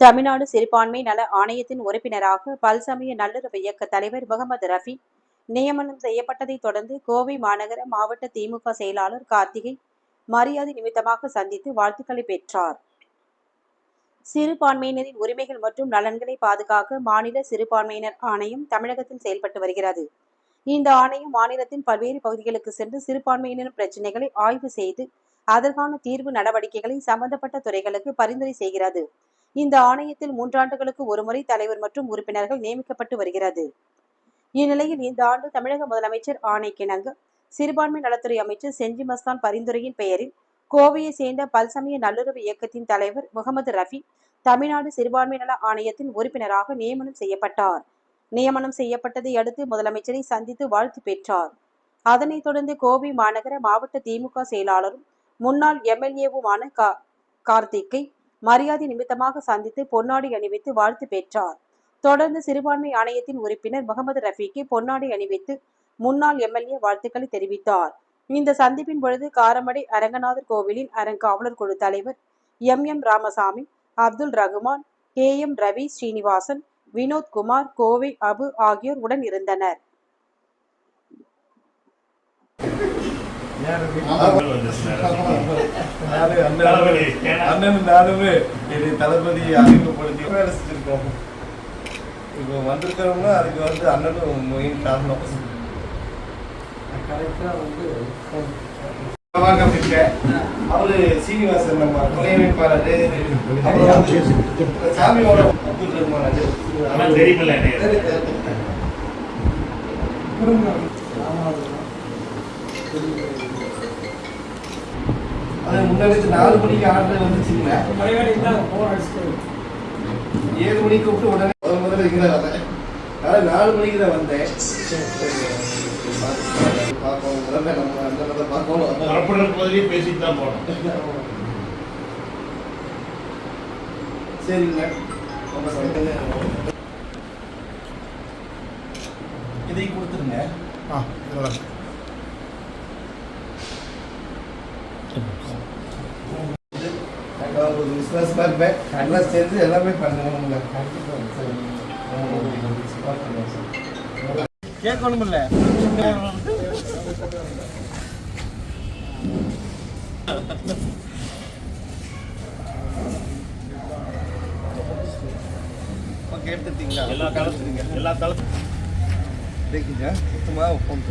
தமிழ்நாடு சிறுபான்மை நல ஆணையத்தின் உறுப்பினராக பல்சமய நல்லுறவு இயக்க தலைவர் முகமது ரஃபி நியமனம் செய்யப்பட்டதைத் தொடர்ந்து கோவை மாநகர மாவட்ட திமுக செயலாளர் கார்த்திகை மரியாதை நிமித்தமாக சந்தித்து வாழ்த்துக்களை பெற்றார். சிறுபான்மையினரின் உரிமைகள் மற்றும் நலன்களை பாதுகாக்க மாநில சிறுபான்மையினர் ஆணையம் தமிழகத்தில் செயல்பட்டு வருகிறது. இந்த ஆணையம் மாநிலத்தின் பல்வேறு பகுதிகளுக்கு சென்று சிறுபான்மையினர் பிரச்சினைகளை ஆய்வு செய்து அதற்கான தீர்வு நடவடிக்கைகளை சம்பந்தப்பட்ட துறைகளுக்கு பரிந்துரை செய்கிறது. இந்த ஆணையத்தில் மூன்றாண்டுகளுக்கு ஒருமுறை தலைவர் மற்றும் உறுப்பினர்கள் நியமிக்கப்பட்டு வருகிறது. இந்நிலையில் இந்த ஆண்டு தமிழக முதலமைச்சர் ஆணைக்கிணங்க சிறுபான்மை நலத்துறை அமைச்சர் செஞ்சி மஸ்தான் பரிந்துரையின் பெயரில் கோவையை சேர்ந்த பல்சமய நல்லுறவு இயக்கத்தின் தலைவர் முகமது ரஃபி தமிழ்நாடு சிறுபான்மை நல ஆணையத்தின் உறுப்பினராக நியமனம் செய்யப்பட்டார். நியமனம் செய்யப்பட்டதை அடுத்து முதலமைச்சரை சந்தித்து வாழ்த்து பெற்றார். அதனைத் தொடர்ந்து கோவை மாநகர மாவட்ட திமுக செயலாளரும் முன்னாள் எம்எல்ஏவுமான கா கார்த்திக்கை மரியாதை நிமித்தமாக சந்தித்து பொன்னாடை அணிவித்து வாழ்த்து பெற்றார். தொடர்ந்து சிறுபான்மை ஆணையத்தின் உறுப்பினர் முகமது ரஃபீக்கு பொன்னாடை அணிவித்து முன்னாள் எம்எல்ஏ வாழ்த்துக்களை தெரிவித்தார். இந்த சந்திப்பின் பொழுது காரமடை அரங்கநாதர் கோவிலின் அறங்காவலர் குழு தலைவர் M. M. Ramasamy Abdul Rahman K. M. Ravi Srinivasan Vinod Kumar Kovai Abu ஆகியோர் உடன் இருந்தனர். அண்ணன் நானுமே தளபதி அறிமுகப்படுத்தி வேலை செஞ்சிருக்கோம் இப்போ வந்திருக்கிறோம்னா அதுக்கு வந்து அண்ணனும் மெயின் காரணம் வாங்க அவரு சீனிவாசன் நம்ம வந்து சாமியோட அப்துல் ரஹ்மான் தெரியுமில்ல அது முன்னாடி நாலு மணிக்கு ஆர்டர் வந்துச்சுங்களா. ஏழு மணிக்கு கூப்பிட்டு உடனே முதல் முதல்ல இங்கே தான் வந்தேன். நான் நாலு மணிக்கு தான் வந்தேன். பார்ப்போம். முதல்ல நம்ம அந்த பார்க்கணும் புறப்படுற போதிலேயே பேசிட்டு தான் போனோம் சரிங்க. ரொம்ப சந்தோஷம். இதையும் கொடுத்துருங்க. நான் ஒரு விசுவாசமா இருப்பேன் எல்லாம் சேர்ந்து எல்லாமே பண்ணுவாங்க கேட்கணுமில்ல. ஓகே எடுத்துட்டீங்களா எல்லா தளத்துலயும் எல்லா இருக்குங்க சுத்தமாக ஃபோன்